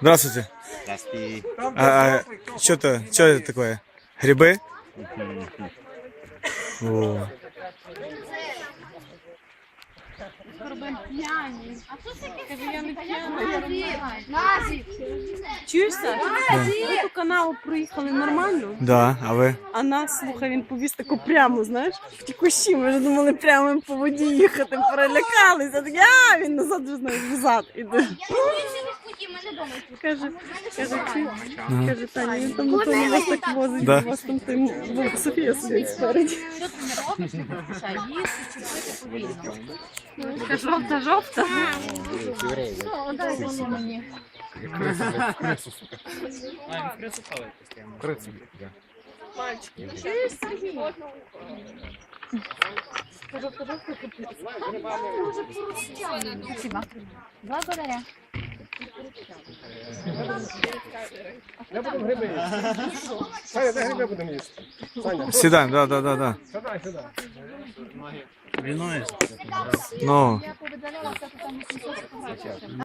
Здравствуйте. Здравствуйте. А, а что-то, что это такое? Грибы? О. Горбин Чуєш? Ми ту канаву проїхали нормально, Да, а ви? а нас, слухай, він повіз тако прямо, знаєш, в ті кущі. Ми вже думали прямо по воді їхати, перелякалися. Так, а він назад вже знаєш, взад іде. Каже, каже, чи, каже, Таня, він там тому вас так возить, Да. у вас там той М- Софія сидить спереді. Що ти не робиш, не поспішай, їсти чи пити повільно. Жовта, жовта. Що, дай воно мені. Спасибо. Благодаря. Саня, де гриби будемо їсти? Саня, Сідаємо, да, да, да, да. сідай сюди. Ну. Я повидалялася, то там 800 фотографій.